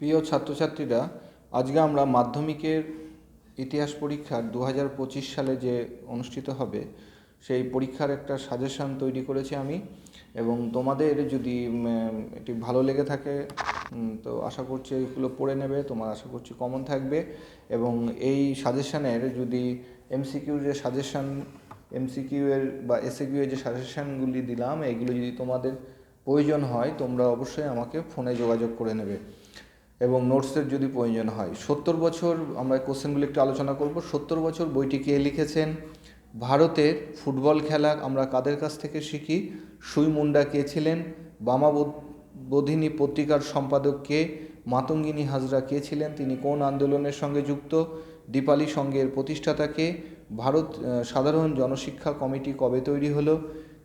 প্রিয় ছাত্রছাত্রীরা, আজকে আমরা মাধ্যমিকের ইতিহাস পরীক্ষার দু হাজার পঁচিশ সালে যে অনুষ্ঠিত হবে, সেই পরীক্ষার একটা সাজেশান তৈরি করেছি আমি এবং তোমাদের যদি এটি ভালো লেগে থাকে তো আশা করছি এইগুলো পড়ে নেবে, তোমার আশা করছি কমন থাকবে এবং এই সাজেশানের যদি এমসিকিউর যে সাজেশান এমসিকিউ এর বা এসএকিউ এর যে সাজেশানগুলি দিলাম এইগুলো যদি তোমাদের প্রয়োজন হয়, তোমরা অবশ্যই আমাকে ফোনে যোগাযোগ করে নেবে। এবং নোটসের যদি প্রয়োজন হয়, সত্তর বছর আমরা কোশ্চেনগুলি একটু আলোচনা করব। সত্তর বছর বইটি কে লিখেছেন? ভারতের ফুটবল খেলা আমরা কাদের কাছ থেকে শিখি? সুই মুন্ডা কে ছিলেন? বামা বোধিনী পত্রিকার সম্পাদক কে? মাতঙ্গিনী হাজরা কে ছিলেন? তিনি কোন আন্দোলনের সঙ্গে যুক্ত? দীপালি সংঘের প্রতিষ্ঠাতা কে? ভারত সাধারণ জনশিক্ষা কমিটি কবে তৈরি হলো?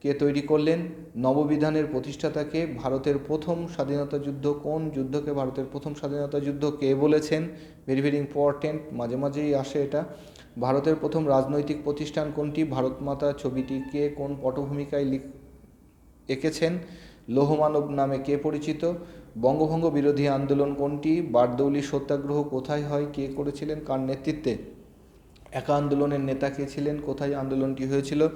কে তৈরি করলেন? নববিধানের প্রতিষ্ঠাতাকে ভারতের প্রথম স্বাধীনতা যুদ্ধ কোন যুদ্ধকে ভারতের প্রথম স্বাধীনতা যুদ্ধ কে বলেছেন? ভেরি ভেরি ইম্পর্টেন্ট মাঝে মাঝেই আসে এটা। ভারতের প্রথম রাজনৈতিক প্রতিষ্ঠান কোনটি? ভারত মাতা ছবিটি কে কোন পটভূমিকায় লিখ, এঁকেছেন? লৌহমানব নামে কে পরিচিত? বঙ্গভঙ্গ বিরোধী আন্দোলন কোনটি? বারদৌলি সত্যাগ্রহ কোথায় হয়? কে করেছিলেন? কার নেতৃত্বে? একা আন্দোলনের নেতা কে ছিলেন? কোথায় আন্দোলনটি হয়েছিল?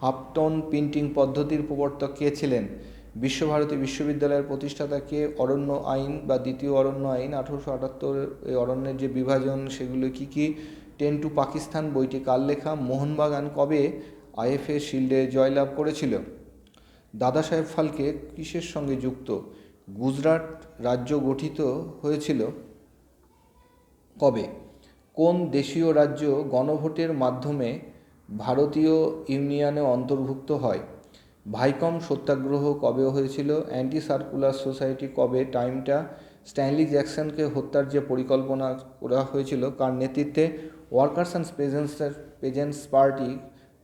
হাফটন প্রিন্টিং পদ্ধতির প্রবর্তক কে ছিলেন? বিশ্বভারতী বিশ্ববিদ্যালয়ের প্রতিষ্ঠাতা কে? অরণ্য আইন বা দ্বিতীয় অরণ্য আইন, আঠারোশো আটাত্তর অরণ্যের যে বিভাজন, সেগুলো কি কি? টেন টু পাকিস্তান বইটি কার লেখা? মোহনবাগান কবে আইএফএ শিল্ডে জয়লাভ করেছিল? দাদা সাহেব ফালকে কিসের সঙ্গে যুক্ত? গুজরাট রাজ্য গঠিত হয়েছিল কবে? কোন দেশীয় রাজ্য গণভোটের মাধ্যমে ভারতীয় ইউনিয়নে অন্তর্ভুক্ত হয়? ভাইকম সত্যাগ্রহ কবে হয়েছিল? অ্যান্টি সার্কুলার সোসাইটি কবে? টাইমটা? স্ট্যানলি জ্যাকসনকে হত্যার যে পরিকল্পনা করা হয়েছিল, কার নেতৃত্বে? Workers and peasants peasants party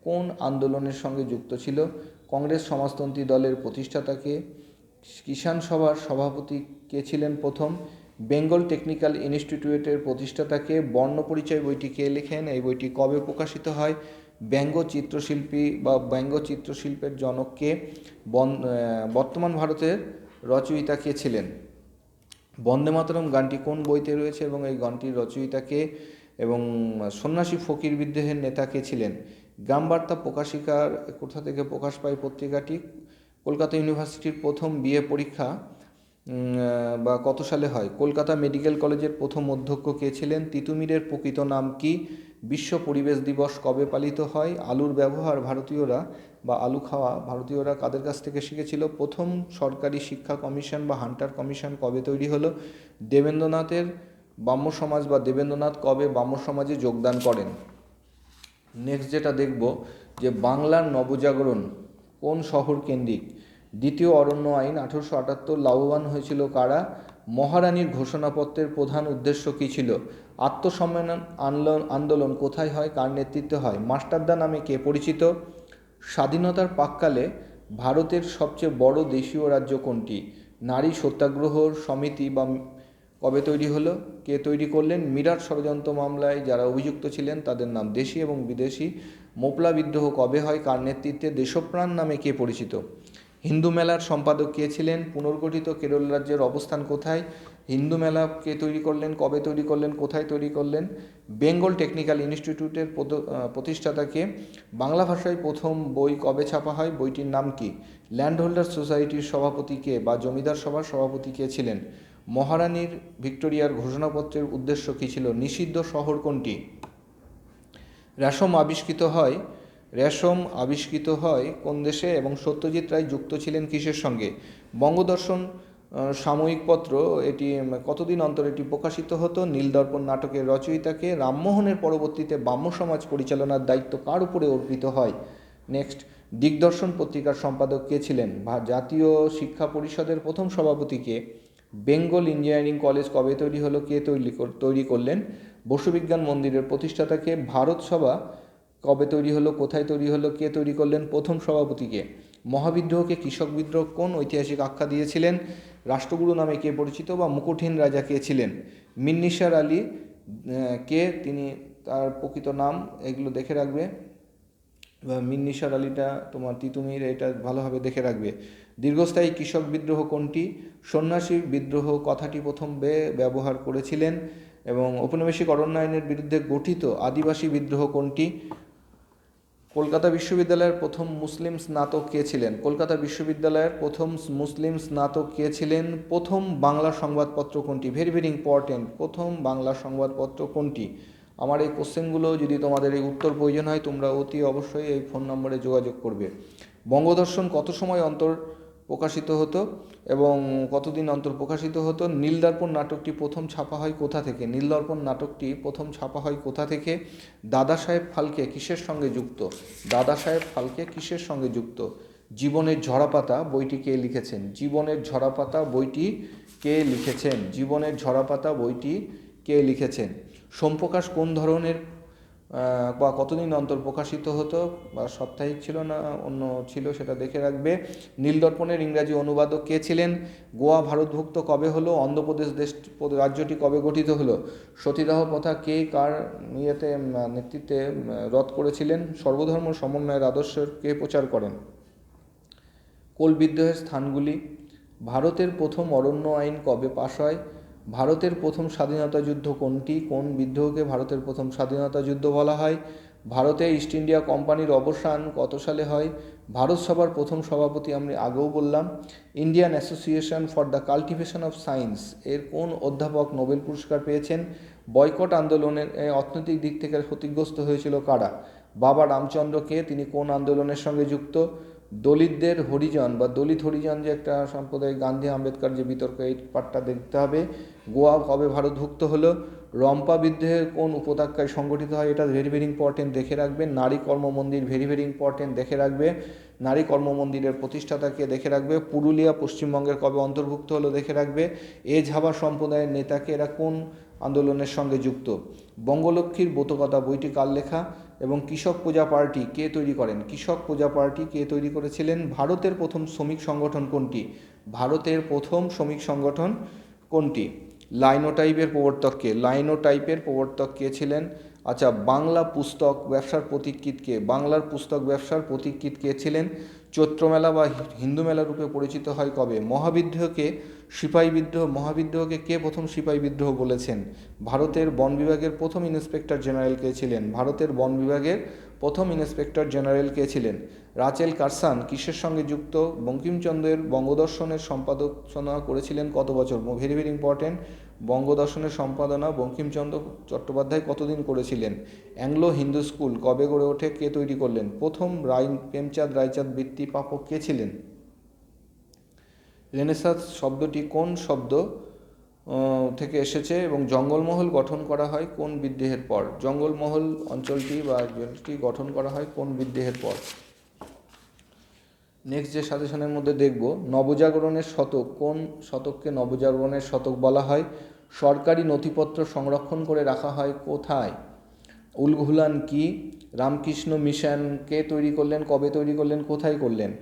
কোন আন্দোলনের সঙ্গে যুক্ত ছিল? কংগ্রেস সমাজতন্ত্রী দলের প্রতিষ্ঠাতাকে কিষাণ সভার সভাপতি কে ছিলেন প্রথম? বেঙ্গল টেকনিক্যাল ইনস্টিটিউটের প্রতিষ্ঠাতাকে বর্ণ পরিচয় বইটি কে লেখেন। এই বইটি কবে প্রকাশিত হয়? ব্যঙ্গ চিত্রশিল্পী বা ব্যঙ্গ চিত্রশিল্পের জনককে বর্তমান ভারতের রচয়িতা কে ছিলেন। বন্দে মাতরম গানটি কোন বইতে রয়েছে এবং এই গানটির রচয়িতাকে এবং সন্ন্যাসী ফকির বিদ্রোহের নেতা কে ছিলেন? গ্রামবার্তা প্রকাশিকার কোথা থেকে প্রকাশ পায় পত্রিকাটি? কলকাতা ইউনিভার্সিটির প্রথম বিএ পরীক্ষা বা কত সালে হয়? কলকাতা মেডিকেল কলেজের প্রথম অধ্যক্ষ কে ছিলেন? তিতুমিরের প্রকৃত নাম কি? বিশ্ব পরিবেশ দিবস কবে পালিত হয়? আলুর ব্যবহার ভারতীয়রা বা আলু খাওয়া ভারতীয়রা কাদের কাছ থেকে শিখেছিল? প্রথম সরকারি শিক্ষা কমিশন বা হান্টার কমিশন কবে তৈরি হলো? দেবেন্দ্রনাথের ব্রাহ্ম সমাজ বা দেবেন্দ্রনাথ কবে ব্রাহ্ম সমাজে যোগদান করেন? নেক্সট যেটা দেখব, যে বাংলার নবজাগরণ কোন শহর কেন্দ্রিক? দ্বিতীয় অরণ্য আইন আঠারোশো আটাত্তর লাভবান হয়েছিল কারা? মহারানীর ঘোষণাপত্রের প্রধান উদ্দেশ্য কী ছিল? আত্মসম্মেলন আন্দোলন আন্দোলন কোথায় হয়? কার নেতৃত্বে হয়? মাস্টারদা নামে কে পরিচিত? স্বাধীনতার পাককালে ভারতের সবচেয়ে বড় দেশীয় রাজ্য কোনটি? নারী সত্যাগ্রহ সমিতি বা কবে তৈরি হলো? কে তৈরি করলেন? মিরাট ষড়যন্ত্র মামলায় যারা অভিযুক্ত ছিলেন তাদের নাম দেশি এবং বিদেশি। মোপলা বিদ্রোহ কবে হয়? কার নেতৃত্বে? দেশপ্রাণ নামে কে পরিচিত? হিন্দু মেলার সম্পাদক কে ছিলেন? পুনর্গঠিত কেরল রাজ্যের অবস্থান কোথায়? হিন্দু মেলা কে তৈরি করলেন? কবে তৈরি করলেন? কোথায় তৈরি করলেন? বেঙ্গল টেকনিক্যাল ইনস্টিটিউটের প্রতিষ্ঠাতাকে বাংলা ভাষায় প্রথম বই কবে ছাপা হয়? বইটির নাম কি? ল্যান্ড হোল্ডার সোসাইটির সভাপতি কে বা জমিদার সভার সভাপতি কে ছিলেন? মহারানীর ভিক্টোরিয়ার ঘোষণাপত্রের উদ্দেশ্য কী ছিল? নিষিদ্ধ শহর কোনটি? রেশম আবিষ্কৃত হয় রেশম আবিষ্কৃত হয় কোন দেশে এবং সত্যজিৎ রায় যুক্ত ছিলেন কিসের সঙ্গে? বঙ্গদর্শন সাময়িক পত্র, এটি কতদিন অন্তর এটি প্রকাশিত হতো? নীলদর্পণ নাটকের রচয়িতাকে রামমোহনের পরবর্তীতে ব্রাহ্ম সমাজ পরিচালনার দায়িত্ব কার উপরে অর্পিত হয়? নেক্সট, দিগদর্শন পত্রিকার সম্পাদক কে ছিলেন? জাতীয় শিক্ষা পরিষদের প্রথম সভাপতিকে বেঙ্গল ইঞ্জিনিয়ারিং কলেজ কবে তৈরি হলো? কে তৈরি তৈরি করলেন? বসুবিজ্ঞান মন্দিরের প্রতিষ্ঠাতাকে ভারত সভা কবে তৈরি হলো, কোথায় তৈরি হলো, কে তৈরি করলেন, প্রথম সভাপতিকে। মহাবিদ্রোহকে কৃষক বিদ্রোহ কোন ঐতিহাসিক আখ্যা দিয়েছিলেন? রাষ্ট্রগুরু নামে কে পরিচিত বা মুকুটহীন রাজা কে ছিলেন? মিন্নিসার আলী কে? তিনি তার প্রকৃত নাম, এগুলো দেখে রাখবে। বা মিন্নিসার আলীটা, তোমার তিতুমির, এটা ভালোভাবে দেখে রাখবে। দীর্ঘস্থায়ী কৃষক বিদ্রোহ কোনটি? সন্ন্যাসী বিদ্রোহ কথাটি প্রথম বে, ব্যবহার করেছিলেন। এবং ঔপনিবেশিক অরণ্যায়নের বিরুদ্ধে গঠিত আদিবাসী বিদ্রোহ কোনটি? কলকাতা বিশ্ববিদ্যালয়ের প্রথম মুসলিম স্নাতক কে ছিলেন? কলকাতা বিশ্ববিদ্যালয়ের প্রথম মুসলিম স্নাতক কে ছিলেন? প্রথম বাংলা সংবাদপত্র কোনটি? ভেরি ভেরি ইম্পর্টেন্ট প্রথম বাংলা সংবাদপত্র কোনটি? আমার এই কোশ্চেনগুলো যদি তোমাদের এই উত্তর প্রয়োজন হয়, তোমরা অতি অবশ্যই এই ফোন নম্বরে যোগাযোগ করবে। বঙ্গদর্শন কত সময় অন্তর প্রকাশিত হতো এবং কতদিন অন্তর প্রকাশিত হতো? নীলদর্পণ নাটকটি প্রথম ছাপা হয় কোথা থেকে? নীলদর্পণ নাটকটি প্রথম ছাপা হয় কোথা থেকে? দাদা সাহেব ফালকে কিসের সঙ্গে যুক্ত? দাদা সাহেব ফালকে কিসের সঙ্গে যুক্ত? জীবনের ঝরাপাতা বইটি কে লিখেছেন? জীবনের ঝরাপাতা বইটি কে লিখেছেন? জীবনের ঝরাপাতা বইটি কে লিখেছেন? সোমপ্রকাশ কোন ধরনের বা কতদিন অন্তর প্রকাশিত হতো বা সাপ্তাহিক ছিল না, অন্য ছিল সেটা দেখে রাখবে। নীলদর্পণের ইংরাজি অনুবাদক কে ছিলেন? গোয়া ভারতভুক্ত কবে হলো? অন্ধ্রপ্রদেশ দেশ, রাজ্যটি কবে গঠিত হলো? সতীদাহ প্রথা কে কার ইয়েতে নেতৃত্বে রদ করেছিলেন? সর্বধর্ম সমন্বয়ের আদর্শ কে প্রচার করেন? কোল বিদ্রোহের স্থানগুলি। ভারতের প্রথম অরণ্য আইন কবে পাশ হয়? ভারতের প্রথম স্বাধীনতা যুদ্ধ কোনটি? কোন বিদ্রোহকে ভারতের প্রথম স্বাধীনতা যুদ্ধ বলা হয়? ভারতে ইস্ট ইন্ডিয়া কোম্পানির অবসান কত সালে হয়? ভারত সভার প্রথম সভাপতি আমি আগেও বললাম। Indian Association for the Cultivation of Science এর কোন অধ্যাপক নোবেল পুরস্কার পেয়েছেন? বয়কট আন্দোলনের অর্থনৈতিক দিক থেকে ক্ষতিগ্রস্ত হয়েছিল কারা? বাবা রামচন্দ্রকে তিনি কোন আন্দোলনের সঙ্গে যুক্ত? দলিতদের হরিজন বা দলিত হরিজন যে একটা সম্প্রদায়, গান্ধী, আম্বেদকর যে বিতর্ক, এই পার্টটা দেখতে হবে। গোয়া কবে ভারতভুক্ত হলো, রম্পা বিদ্রোহের কোন উপত্যকায় সংগঠিত হয়, এটা ভেরি ভেরি ইম্পর্টেন্ট দেখে রাখবে। নারী কর্ম মন্দির ভেরি ভেরি ইম্পর্টেন্ট দেখে রাখবে। নারী কর্ম মন্দিরের প্রতিষ্ঠাতাকে দেখে রাখবে। পুরুলিয়া পশ্চিমবঙ্গের কবে অন্তর্ভুক্ত হলো দেখে রাখবে। এ ঝাবা সম্প্রদায়ের নেতাকে এরা কোন আন্দোলনের সঙ্গে যুক্ত? বঙ্গলক্ষ্মীর বোতকতা বইটি কার লেখা? এবং কৃষক পূজা পার্টি কে তৈরি করেন? কৃষক পূজা পার্টি কে তৈরি করেছিলেন? ভারতের প্রথম শ্রমিক সংগঠন কোনটি? ভারতের প্রথম শ্রমিক সংগঠন কোনটি? লাইনোটাইপের প্রবর্তক কে? লাইনোটাইপের প্রবর্তক কে ছিলেন? আচ্ছা বাংলা পুস্তক ব্যবসার প্রতীকীত কে? বাংলার পুস্তক ব্যবসার প্রতীকীত কে ছিলেন? চৈত্রমেলা বা হিন্দু মেলা রূপে পরিচিত হয় কবে? মহাবিদ্রোহকে সিপাহী বিদ্রোহ, মহাবিদ্রোহকে কে প্রথম সিপাহী বিদ্রোহ বলেছেন? ভারতের বন বিভাগের প্রথম ইন্সপেক্টর জেনারেল কে ছিলেন? ভারতের বন বিভাগের প্রথম ইন্সপেক্টর জেনারেল কে ছিলেন? রাচেল কারসান কিসের সঙ্গে যুক্ত? বঙ্কিমচন্দ্রের বঙ্গদর্শনের সম্পাদনা করেছিলেন কত বছর? ভেরি ভেরি ইম্পর্টেন্ট বঙ্গদর্শনের সম্পাদনা বঙ্কিমচন্দ্র চট্টোপাধ্যায় কতদিন করেছিলেন? অ্যাংলো হিন্দু স্কুল কবে গড়ে ওঠে? কে তৈরি করলেন? প্রথম রায় প্রেমচাঁদ, রায়চাঁদ বৃত্তি পাপক কে ছিলেন? রেনেসাস শব্দটি কোন শব্দ থেকে এসেছে এবং জঙ্গলমহল গঠন করা হয় কোন বিদ্রোহের পর? জঙ্গলমহল অঞ্চলটি বা গঠন করা হয় কোন বিদ্রোহের পর? নেক্সট যে সাজেশনের মধ্যে দেখব, নবজাগরণের শতক, কোন শতককে নবজাগরণের শতক বলা হয়? সরকারি নথিপত্র সংরক্ষণ করে রাখা হয় কোথায়? উলঘুলান কি? রামকৃষ্ণ মিশন কে তৈরি করলেন? কবে তৈরি করলেন? কোথায় করলেন?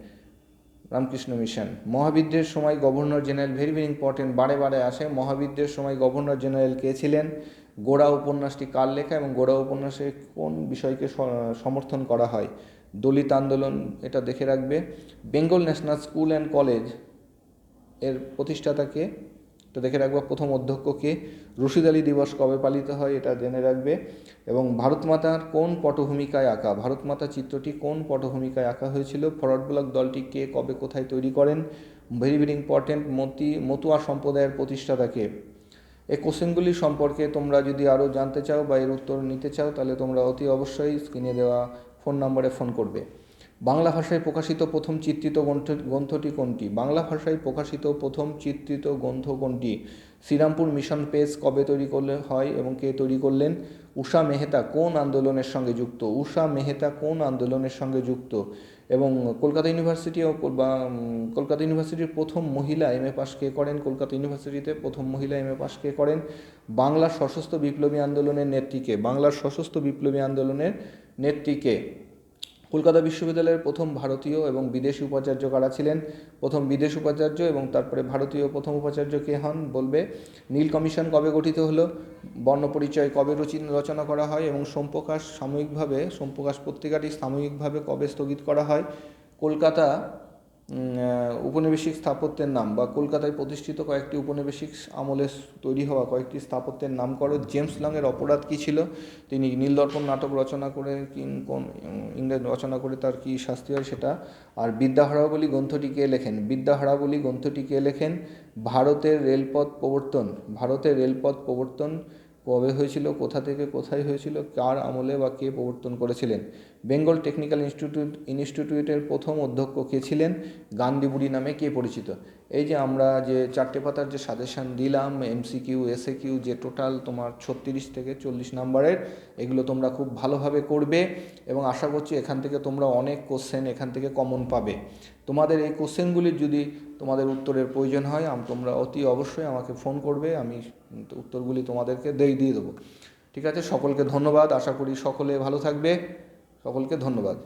রামকৃষ্ণ মিশন। মহাবিদ্রের সময় governor general, very very important, বারে বারে আসে। মহাবিদ্যের সময় গভর্নর জেনারেল কে ছিলেন? গোড়া উপন্যাসটি কার লেখা এবং গোড়া উপন্যাসে কোন বিষয়কে সমর্থন করা হয়? দলিত আন্দোলন এটা দেখে রাখবে। বেঙ্গল ন্যাশনাল স্কুল অ্যান্ড কলেজের প্রতিষ্ঠাতাকে এটা দেখে রাখবে। প্রথম অধ্যক্ষকে রশিদ আলী দিবস কবে পালিত হয় এটা জেনে রাখবে। এবং ভারত মাতার কোন পটভূমিকায় আঁকা? ভারত মাতা চিত্রটি কোন পটভূমিকায় আঁকা হয়েছিল? ফরওয়ার্ড ব্লক দলটি কে কবে কোথায় তৈরি করেন? Very very important. মতি, মতুয়া সম্প্রদায়ের প্রতিষ্ঠাতাকে এই কোশ্চেনগুলি সম্পর্কে তোমরা যদি আরও জানতে চাও বা এর উত্তর নিতে চাও, তাহলে তোমরা অতি অবশ্যই স্ক্রিনে দেওয়া ফোন নম্বরে ফোন করবে। বাংলা ভাষায় প্রকাশিত প্রথম চিত্রিত গ্রন্থ, গ্রন্থটি কোনটি? বাংলা ভাষায় প্রকাশিত প্রথম চিত্রিত গ্রন্থ কোনটি? শ্রীরামপুর মিশন পেজ কবে তৈরি করলে হয় এবং কে তৈরি করলেন? উষা মেহতা কোন আন্দোলনের সঙ্গে যুক্ত? উষা মেহতা কোন আন্দোলনের সঙ্গে যুক্ত? এবং কলকাতা ইউনিভার্সিটি ও বা কলকাতা ইউনিভার্সিটির প্রথম মহিলা এম এ পাস কে করেন? কলকাতা ইউনিভার্সিটিতে প্রথম মহিলা এম এ পাস কে করেন? বাংলার সশস্ত্র বিপ্লবী আন্দোলনের নেত্রীকে বাংলার সশস্ত্র বিপ্লবী আন্দোলনের নেত্রীকে কলকাতা বিশ্ববিদ্যালয়ের প্রথম ভারতীয় এবং বিদেশি উপাচার্য কারা ছিলেন? প্রথম বিদেশ উপাচার্য এবং তারপরে ভারতীয় প্রথম উপাচার্য কে হন বলবে। নীল কমিশন কবে গঠিত হলো? বর্ণপরিচয় কবে রচিত রচনা করা হয়? এবং সোমপ্রকাশ সাময়িকভাবে, সোমপ্রকাশ পত্রিকাটি সাময়িকভাবে কবে স্থগিত করা হয়? কলকাতা উপনিবেশিক স্থাপত্যের নাম বা কলকাতায় প্রতিষ্ঠিত কয়েকটি উপনিবেশিক আমলে তৈরি হওয়া কয়েকটি স্থাপত্যের নাম করো। জেমস লংয়ের অপরাধ কী ছিল? তিনি নীলদর্পণ নাটক রচনা করে কি কোন ইংরেজ রচনা করে তার কী শাস্তি হয় সেটা? আর বিদ্যাহরাবলী গ্রন্থটি কে লেখেন? বিদ্যাহরাবলী গ্রন্থটি কে লেখেন? ভারতের রেলপথ প্রবর্তন। ভারতের রেলপথ প্রবর্তন কবে হয়েছিল? কোথা থেকে কোথায় হয়েছিল? কার আমলে বা কে প্রবর্তন করেছিলেন? বেঙ্গল টেকনিক্যাল ইনস্টিটিউট, ইনস্টিটিউটের প্রথম অধ্যক্ষ কে ছিলেন? গান্ধীবুড়ি নামে কে পরিচিত? এই যে আমরা যে চারটে পাতার যে সাজেশন দিলাম এমসিকিউ এসএ কিউ যে টোটাল তোমার ছত্রিশ থেকে চল্লিশ নাম্বারের, এগুলো তোমরা খুব ভালোভাবে করবে এবং আশা করছি এখান থেকে তোমরা অনেক কোশ্চেন এখান থেকে কমন পাবে। তোমাদের এই কোশ্চেনগুলির যদি তোমাদের উত্তরের প্রয়োজন হয় তোমরা অতি অবশ্যই আমাকে ফোন করবে, আমি উত্তরগুলি তোমাদেরকে দিয়ে দিয়ে দেবো। ঠিক আছে? সকলকে ধন্যবাদ। আশা করি সকলে ভালো থাকবে। সকলকে ধন্যবাদ।